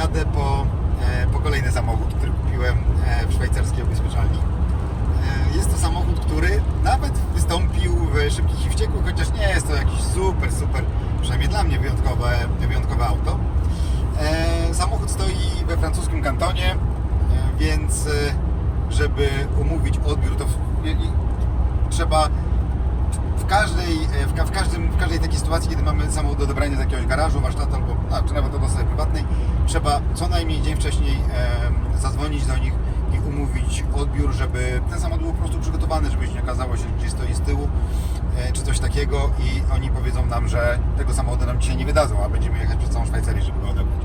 jadę po, e, po kolejny samochód, który kupiłem e, w szwajcarskiej ubezpieczalni. E, Jest to samochód, który nawet wystąpił w Szybkich i Wściekłych, chociaż nie jest to jakiś super, super, przynajmniej dla mnie wyjątkowe, wyjątkowe auto. Samochód stoi we francuskim kantonie, więc żeby umówić odbiór, to trzeba w każdej, w, każdej sytuacji, kiedy mamy samochód do odebrania z jakiegoś garażu, warsztatu albo a, czy nawet od osoby prywatnej, trzeba co najmniej dzień wcześniej e, zadzwonić do nich i umówić odbiór, żeby ten samochód był po prostu przygotowany, żeby się nie okazało się, że gdzieś stoi z tyłu e, czy coś takiego i oni powiedzą nam, że tego samochodu nam dzisiaj nie wydadzą, a będziemy jechać przez całą Szwajcarię, żeby go odebrać.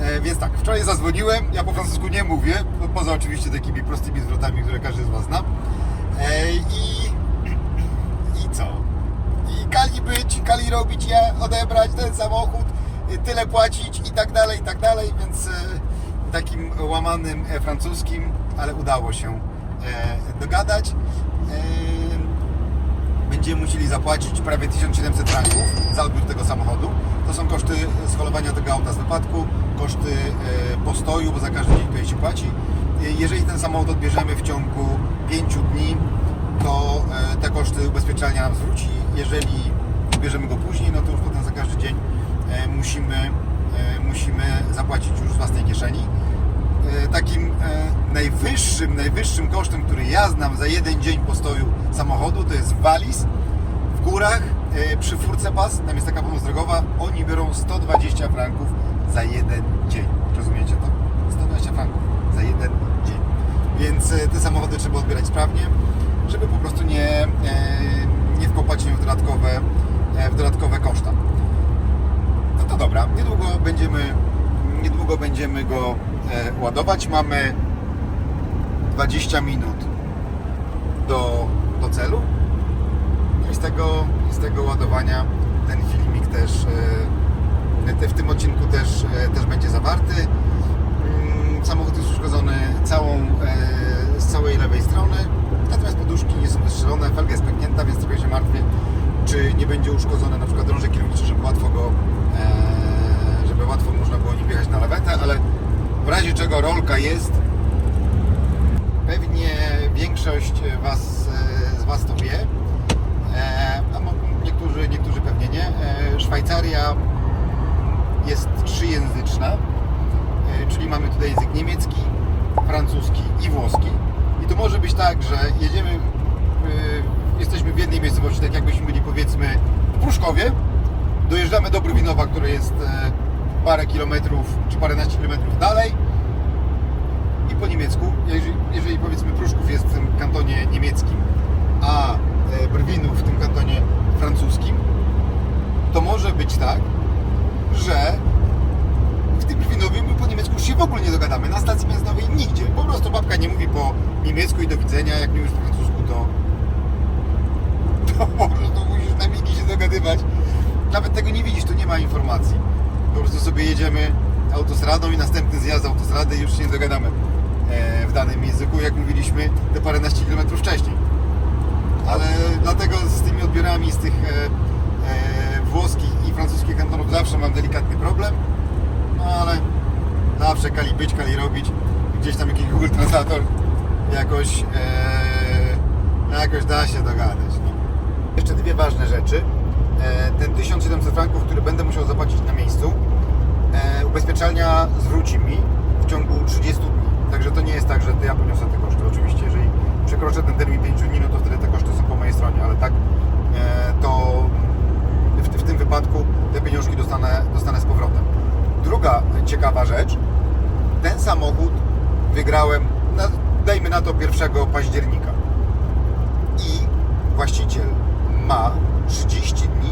E, więc tak, wczoraj zadzwoniłem, ja po francusku nie mówię, poza oczywiście takimi prostymi zwrotami, które każdy z Was zna. E, I i co? I kali być, odebrać ten samochód, y, tyle płacić i tak dalej, i tak dalej, więc y, takim łamanym e, francuskim, ale udało się e, dogadać. E, Będziemy musieli zapłacić prawie 1700 franków za odbiór tego samochodu. To są koszty scholowania tego auta z wypadku, koszty postoju, bo za każdy dzień tutaj się płaci. Jeżeli ten samochód odbierzemy w ciągu 5 dni, to te koszty ubezpieczalnia nam zwróci. Jeżeli bierzemy go później, no to już potem za każdy dzień e, musimy, e, musimy zapłacić już z własnej kieszeni. E, Takim najwyższym, najwyższym kosztem, który ja znam za jeden dzień postoju samochodu, to jest waliz w górach przy furce pas, tam jest taka pomoc drogowa, oni biorą 120 franków za jeden dzień. Rozumiecie to? 120 franków za jeden dzień. Więc te samochody trzeba odbierać sprawnie, żeby po prostu nie, nie wkopać się w dodatkowe, w dodatkowe koszta. No to dobra, niedługo będziemy, niedługo będziemy go e, ładować. Mamy 20 minut do, do celu. No i z tego, z tego ładowania ten filmik też e, w tym odcinku też, e, też będzie zawarty. Mm, Samochód jest uszkodzony całą, e, z całej lewej strony, natomiast poduszki nie są wystrzelone, felga jest pęknięta, więc trochę się martwię, czy nie będzie uszkodzony na przykład drążek kierowniczy, żeby łatwo go, e, żeby łatwo można było nim wjechać na lawetę, ale w razie czego rolka jest, pewnie większość was, e, z Was to wie, e, a niektórzy, niektórzy pewnie nie. Szwajcaria jest trzyjęzyczna, czyli mamy tutaj język niemiecki, francuski i włoski. I to może być tak, że jedziemy, jesteśmy w jednej miejscowości, tak jakbyśmy byli powiedzmy w Pruszkowie, dojeżdżamy do Brwinowa, które jest e, parę kilometrów czy paręnaście kilometrów dalej i po niemiecku, jeżeli, jeżeli powiedzmy Pruszków jest w tym kantonie niemieckim, a e, Brwinów w tym kantonie francuskim, to może być tak, że w tym Brwinowie my po niemiecku już się w ogóle nie dogadamy. Na stacji benzynowej nigdzie. Po prostu babka nie mówi po niemiecku i do widzenia. Jak nie mówisz po francusku, to po prostu musisz na migi się dogadywać. Nawet tego nie widzisz, tu nie ma informacji. Po prostu sobie jedziemy autostradą i następny zjazd z autostrady już się nie dogadamy e, w danym języku, jak mówiliśmy te paręnaście kilometrów wcześniej. Ale dlatego z tymi odbiorami z tych e, e, włoskich i francuskich kantonów zawsze mam delikatny problem. No ale zawsze kali być, kali robić. Gdzieś tam jakiś Google Translator jakoś, jakoś da się dogadać. No. Jeszcze dwie ważne rzeczy. E, ten 1700 franków, który będę musiał zapłacić na miejscu, e, ubezpieczalnia zwróci mi w ciągu 30 dni. Także to nie jest tak, że to ja poniosę te koszty. Oczywiście, jeżeli przekroczę ten termin 5 dni, no to wtedy te koszty są po mojej stronie, ale tak e, to w, w tym wypadku te pieniążki dostanę, dostanę z powrotem. Druga ciekawa rzecz, ten samochód wygrałem, na, dajmy na to 1 października i właściciel ma 30 dni,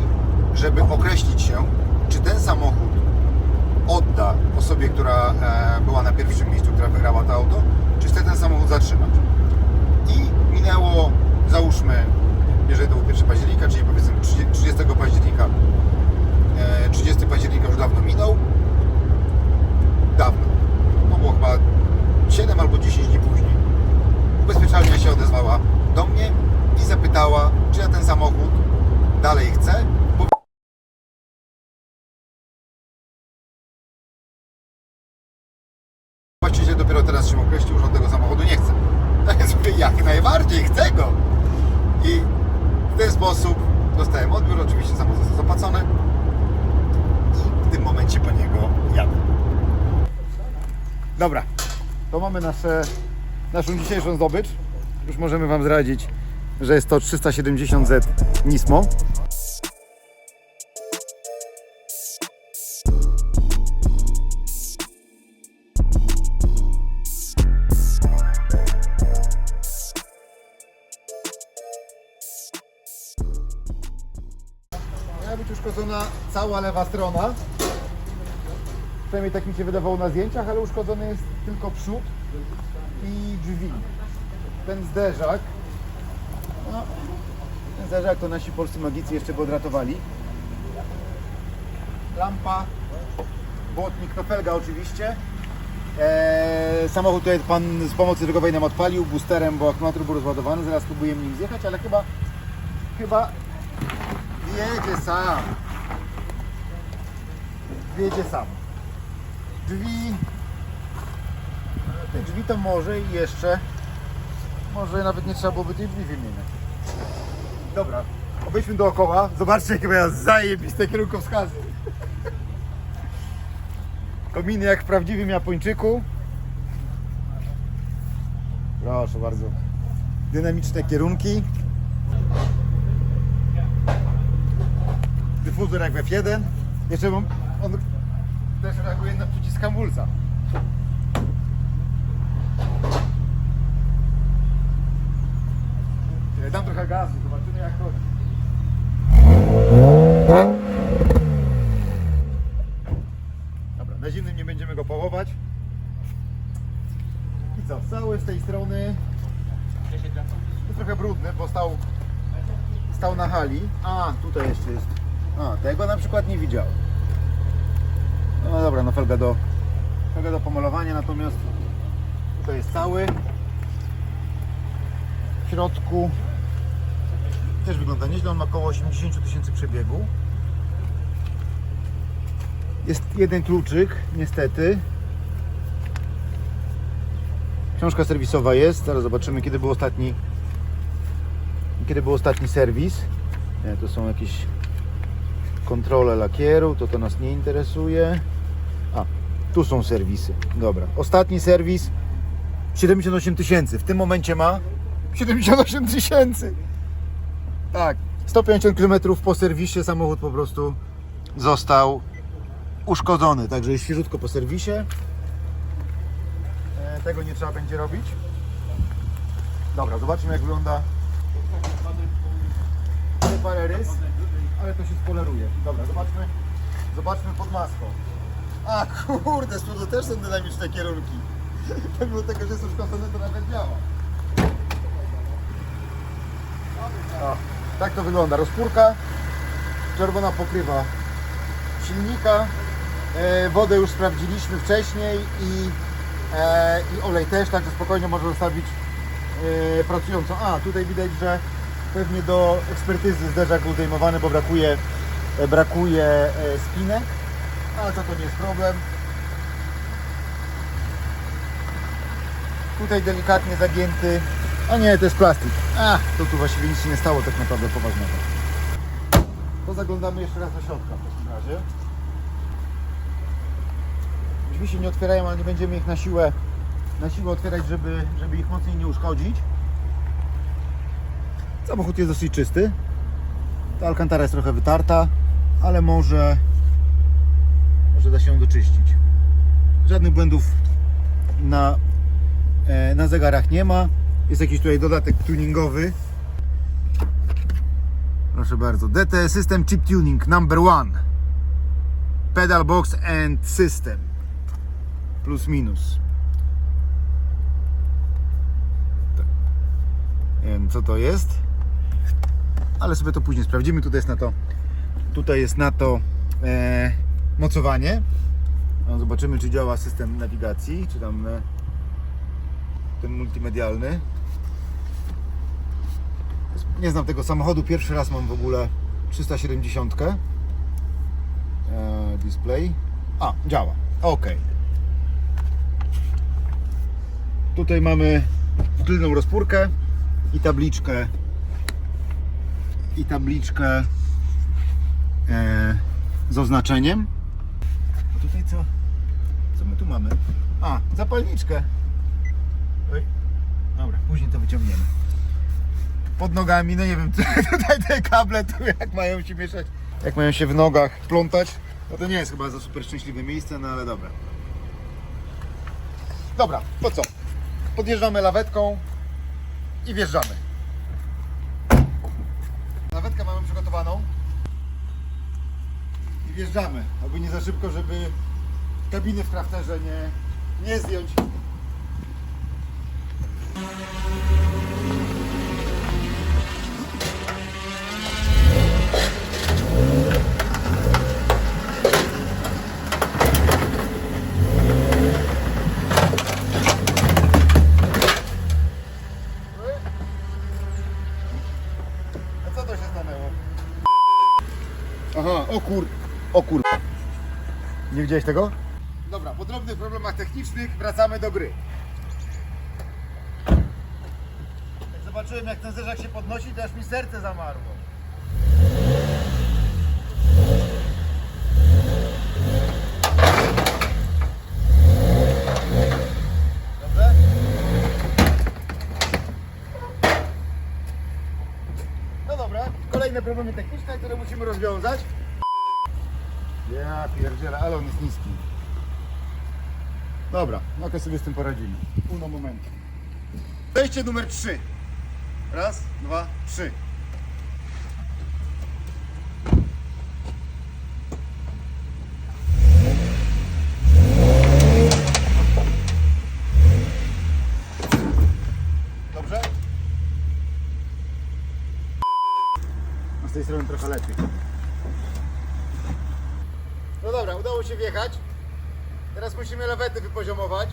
żeby określić się, czy ten samochód odda osobie, która e, była na pierwszym miejscu, która wygrała to auto, czy chce ten samochód zatrzymać. I minęło, załóżmy, jeżeli to był 1 października, czyli powiedzmy 30 30 października, e, 30 października już dawno minął, dawno, no było chyba 7 albo 10 dni później, ubezpieczalnia się odezwała do mnie i zapytała, czy ja ten samochód dalej chcę, teraz się określił, że on tego samochodu nie chce. To jest mówię, jak najbardziej, chcę go. I w ten sposób dostałem odbiór, oczywiście samochód został zapłacony i w tym momencie po niego jadę. Dobra, to mamy nasze, naszą dzisiejszą zdobycz. Już możemy Wam zdradzić, że jest to 370Z Nismo. Uszkodzona cała lewa strona. Przynajmniej tak mi się wydawało na zdjęciach, ale uszkodzony jest tylko przód i drzwi. Ten zderzak. No, ten zderzak to nasi polscy magicy jeszcze go odratowali. Lampa, błotnik, to felga oczywiście. Eee, samochód tutaj pan z pomocy drogowej nam odpalił boosterem, bo akumulator był rozładowany. Zaraz próbuję nim zjechać, ale chyba chyba Jedzie sam. Jedzie sam. Drzwi. Te drzwi to może i jeszcze. Może nawet nie trzeba byłoby tych drzwi wymieniać. Dobra, obejdźmy dookoła. Zobaczcie, jakie ja zajebiste kierunkowskazy. Kominy jak w prawdziwym Japończyku. Proszę bardzo. Dynamiczne kierunki. dyfuzor jak w F1. Jeszcze on też reaguje na przycisk hamulca. Ja Dam trochę gazu, zobaczymy jak chodzi. Dobra, na zimnym nie będziemy go połować. I co, cały z tej strony jest trochę brudny, bo stał, stał na hali. A, tutaj jeszcze jest a, tego na przykład nie widziałem. Felga do, felga do pomalowania, natomiast tutaj jest cały. W środku też wygląda nieźle, on ma około 80 000 tysięcy przebiegu. Jest jeden kluczyk, niestety. Książka serwisowa jest, zaraz zobaczymy kiedy był ostatni kiedy był ostatni serwis. Nie, to są jakieś kontrolę lakieru, to to nas nie interesuje. Tu są serwisy. Dobra. Ostatni serwis 78 tysięcy. W tym momencie ma 78 tysięcy. Tak. 150 km po serwisie samochód po prostu został uszkodzony. Także jest świeżutko po serwisie. E, tego nie trzeba będzie robić. Dobra, zobaczmy jak wygląda parę rys ale to się spoleruje. Dobra, zobaczmy, zobaczmy pod maską. A kurde, z przodu też są dynamiczne kierunki. Pomimo tego, że jest uszkodzone, to nawet działa. O, tak to wygląda. Rozpórka, czerwona pokrywa silnika. E, wodę już sprawdziliśmy wcześniej i, e, i olej też, także spokojnie można zostawić e, pracującą. A, tutaj widać, że pewnie do ekspertyzy zderzak był zdejmowany, bo brakuje, e, brakuje e, spinek, ale to, to nie jest problem. Tutaj delikatnie zagięty, a nie, to jest plastik. A, to tu właściwie nic się nie stało tak naprawdę poważnego. To zaglądamy jeszcze raz do środka w takim razie. Drzwi się nie otwierają, ale nie będziemy ich na siłę, na siłę otwierać, żeby, żeby ich mocniej nie uszkodzić. Samochód jest dosyć czysty. Ta alcantara jest trochę wytarta, ale może, może da się ją doczyścić. Żadnych błędów na, e, na zegarach nie ma. Jest jakiś tutaj dodatek tuningowy. Proszę bardzo. DT System Chip Tuning Number One. Pedal Box and System. Plus minus. Nie wiem co to jest, ale sobie to później sprawdzimy. Tutaj jest na to, tutaj jest na to e, mocowanie. No, zobaczymy, czy działa system nawigacji, czy tam e, ten multimedialny. Nie znam tego samochodu, pierwszy raz mam w ogóle 370. E, display. A, działa. Ok. Tutaj mamy tylną rozpórkę i tabliczkę i tabliczkę e, z oznaczeniem. Co? Co my tu mamy? A, zapalniczkę. Oj. Dobra, później to wyciągniemy. Pod nogami, no nie wiem, tutaj te kable tu jak mają się mieszać, jak mają się w nogach plątać. No to nie jest chyba za super szczęśliwe miejsce, no ale dobra. Dobra, to co? Podjeżdżamy lawetką i wjeżdżamy. Lawetkę mamy przygotowaną i wjeżdżamy. Aby nie za szybko, żeby kabiny w krafterze nie, nie zdjąć. Aha, o kur... O kur... Nie widziałeś tego? Po drobnych problemach technicznych wracamy do gry. Jak zobaczyłem jak ten zderzak się podnosi, to aż mi serce zamarło. Dobrze? No dobra, kolejne problemy techniczne, które musimy rozwiązać. Ja pierdzielę, ale on jest niski. Dobra, no sobie z tym poradzimy. Uno moment. Wejście numer 3. Raz, dwa, trzy. Dobrze? No z tej strony trochę lepiej. No dobra, udało się wjechać. Musimy lawety wypoziomować.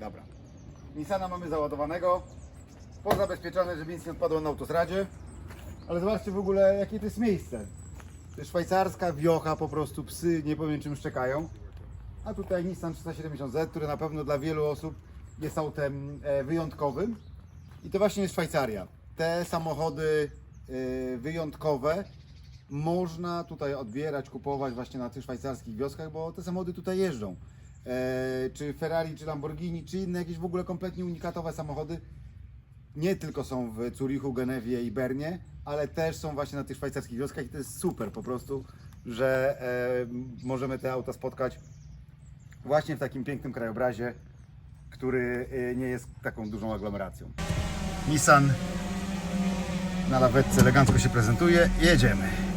Dobra. Nissana mamy załadowanego. Pozabezpieczone, żeby nic nie odpadło na autostradzie. Ale zobaczcie w ogóle jakie to jest miejsce. To jest szwajcarska wiocha, po prostu psy nie powiem czym szczekają. A tutaj Nissan 370Z, który na pewno dla wielu osób jest autem e, wyjątkowym. I to właśnie jest Szwajcaria. Te samochody wyjątkowe można tutaj odbierać, kupować właśnie na tych szwajcarskich wioskach, bo te samochody tutaj jeżdżą. E, Czy Ferrari, czy Lamborghini, czy inne jakieś w ogóle kompletnie unikatowe samochody nie tylko są w Zurichu, Genewie i Bernie, ale też są właśnie na tych szwajcarskich wioskach i to jest super po prostu, że e, możemy te auta spotkać właśnie w takim pięknym krajobrazie, który e, nie jest taką dużą aglomeracją. Nissan na lawetce elegancko się prezentuje. Jedziemy.